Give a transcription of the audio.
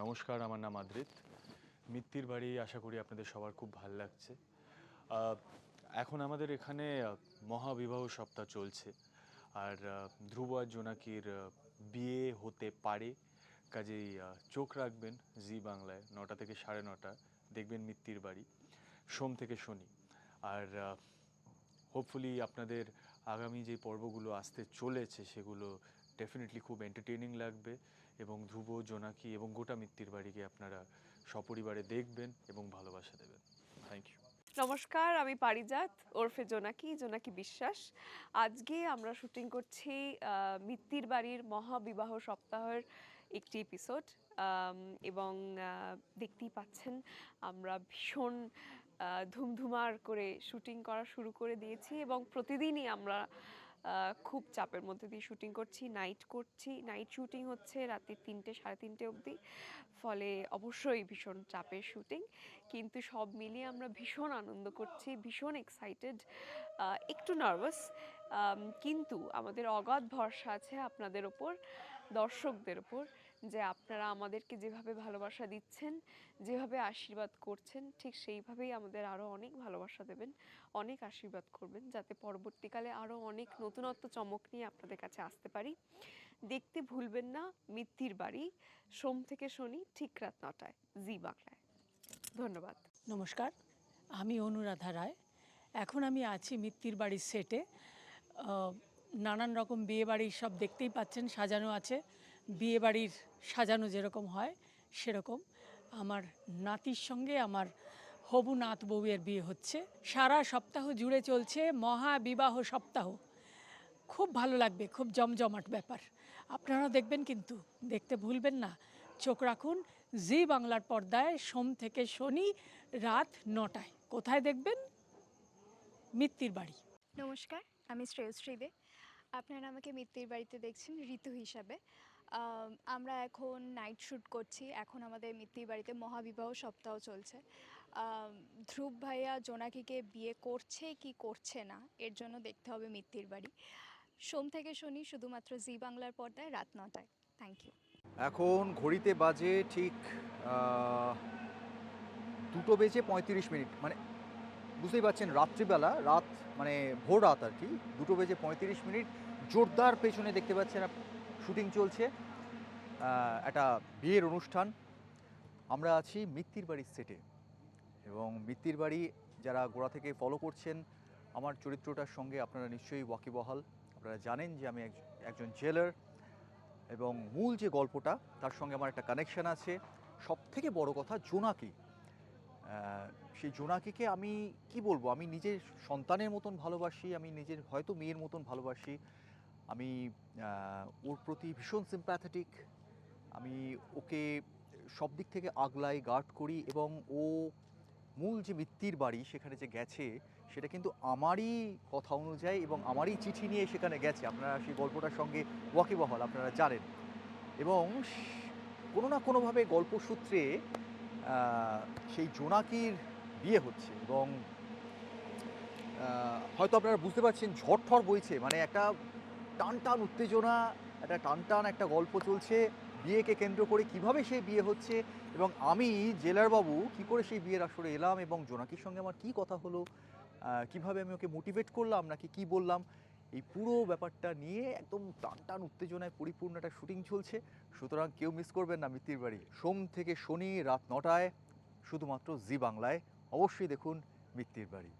নমস্কার, আমার নাম আদ্রিত। মিত্তির বাড়ি আশা করি আপনাদের সবার খুব ভালো লাগছে। এখন আমাদের এখানে মহাবিবাহ সপ্তাহ চলছে। আর ধ্রুব আর জোনাকির বিয়ে হতে পারে। কাজেই চোখ রাখবেন জি বাংলায়, নটা থেকে সাড়ে নটা। দেখবেন মিত্তির বাড়ি, সোম থেকে শনি। আর হোপফুলি আপনাদের আগামী যে পর্বগুলো আসতে চলেছে, সেগুলো ডেফিনেটলি খুব এন্টারটেইনিং লাগবে এবং ধ্রুব, জোনাকি এবং গোটা মিত্তির বাড়িকে আপনারা সপরিবারে দেখবেন এবং ভালোবাসা দেবেন। থ্যাংক ইউ নমস্কার, আমি পারিজাত, ওরফে জোনাকি জোনাকি বিশ্বাস। আজকে আমরা শুটিং করছি মিত্তির বাড়ির মহাবিবাহ সপ্তাহের একটি এপিসোড এবং দেখতেই পাচ্ছেন আমরা ভীষণ ধুমধুমার করে শুটিং করা শুরু করে দিয়েছি এবং প্রতিদিনই আমরা খুব চাপের মধ্যে দিয়ে শুটিং করছি নাইট করছি। নাইট শুটিং হচ্ছে রাতে তিনটে, সাড়ে তিনটে অবধি। ফলে অবশ্যই ভীষণ চাপের শুটিং কিন্তু সব মিলিয়ে আমরা ভীষণ আনন্দ করছি, ভীষণ এক্সাইটেড একটু নার্ভাস কিন্তু আমাদের অগাধ ভরসা আছে আপনাদের ওপর, দর্শকদের ওপর। যে আপনারা আমাদেরকে যেভাবে ভালোবাসা দিচ্ছেন, যেভাবে আশীর্বাদ করছেন, ঠিক সেইভাবেই আমাদের আরও অনেক ভালোবাসা দেবেন, অনেক আশীর্বাদ করবেন, যাতে পরবর্তীকালে আরও অনেক নতুনত্ব চমক নিয়ে আপনাদের কাছে আসতে পারি। দেখতে ভুলবেন না মিত্তির বাড়ি, সোম থেকে শনি, ঠিক রাত নটায়, জি বাংলায়। ধন্যবাদ। নমস্কার, আমি অনুরাধা রায়। এখন আমি আছি মিত্তির বাড়ির সেটে নানান রকম বিয়ে বাড়ির সব দেখতেই পাচ্ছেন, সাজানো আছে। বিয়ে বাড়ির সাজানো যেরকম হয়, সেরকম। আমার নাতির সঙ্গে আমার হবু নাত বউয়ের বিয়ে হচ্ছে। সারা সপ্তাহ জুড়ে চলছে মহাবিবাহ সপ্তাহ। খুব ভালো লাগবে, খুব জমজমাট ব্যাপার। আপনারা দেখবেন কিন্তু, দেখতে ভুলবেন না। চোখ রাখুন, জি বাংলার পর্দায় সোম থেকে শনি রাত নটায়। কোথায় দেখবেন? মিত্তির বাড়ি। নমস্কার, আমি শ্রেয়শ্রী দে। আপনারা আমাকে মিত্তির বাড়িতে দেখছেন ঋতু হিসাবে। আমরা এখন নাইট শ্যুট করছি। এখন আমাদের মিত্তির বাড়িতে মহাবিবাহ সপ্তাহ চলছে। ধ্রুব ভাইয়া জোনাকিকে বিয়ে করছে কি করছে না, এর জন্য দেখতে হবে মিত্তির বাড়ি। সোম থেকে শনি শুধুমাত্র জি বাংলার পর্দায়, রাত নটায়। থ্যাংক ইউ এখন ঘড়িতে বাজে ঠিক দুটো বেজে পঁয়ত্রিশ মিনিট। মানে বুঝতেই পারছেন, রাত্রিবেলা, রাত মানে ভোর রাত আর কি, দুটো বেজে পঁয়ত্রিশ মিনিট। জোরদার পেছনে দেখতে পাচ্ছেন শুটিং চলছে একটা বিয়ের অনুষ্ঠান। আমরা আছি মিত্তির বাড়ির সেটে এবং মিত্তির বাড়ি যারা গোড়া থেকে ফলো করছেন, আমার চরিত্রটার সঙ্গে আপনারা নিশ্চয়ই ওয়াকিবহাল। আপনারা জানেন যে আমি এক- একজন জেলার এবং মূল যে গল্পটা, তার সঙ্গে আমার একটা কানেকশান আছে। সব থেকে বড় কথা জোনাকি। সেই জোনাকিকে আমি কি বলব? আমি নিজের সন্তানের মতন ভালোবাসি, আমি নিজের হয়তো মেয়ের মতন ভালোবাসি। আমি ওর প্রতি ভীষণ সিম্প্যাথেটিক আমি ওকে সব দিক থেকে আগলাই গার্ড করি এবং ও মূল যে মিত্তির বাড়ি সেখানে যে গেছে, সেটা কিন্তু আমারই কথা অনুযায়ী এবং আমারই চিঠি নিয়ে সেখানে গেছে। আপনারা সেই গল্পটার সঙ্গে ওয়াকিবহাল, আপনারা জানেন। এবং কোনো না কোনোভাবে গল্প সূত্রে সেই জোনাকির বিয়ে হচ্ছে এবং হয়তো আপনারা বুঝতে পারছেন ঝড় ঠড় বইছে। মানে একটা টান টান উত্তেজনা, একটা টান টান একটা গল্প চলছে। বিয়েকে কেন্দ্র করে কীভাবে সেই বিয়ে হচ্ছে এবং আমি জেলার বাবু কি করে সেই বিয়ের আসরে এলাম এবং জোনাকির সঙ্গে আমার কি কথা হলো কীভাবে আমি ওকে মোটিভেট করলাম, নাকি কি বললাম, এই পুরো ব্যাপারটা নিয়ে একদম টান টান উত্তেজনায় পরিপূর্ণ একটা শুটিং চলছে। সুতরাং কেউ মিস করবেন না মিত্তির বাড়ি। সোম থেকে শনি রাত নটায়, শুধুমাত্র জি বাংলায়। অবশ্যই দেখুন মিত্তির বাড়ি।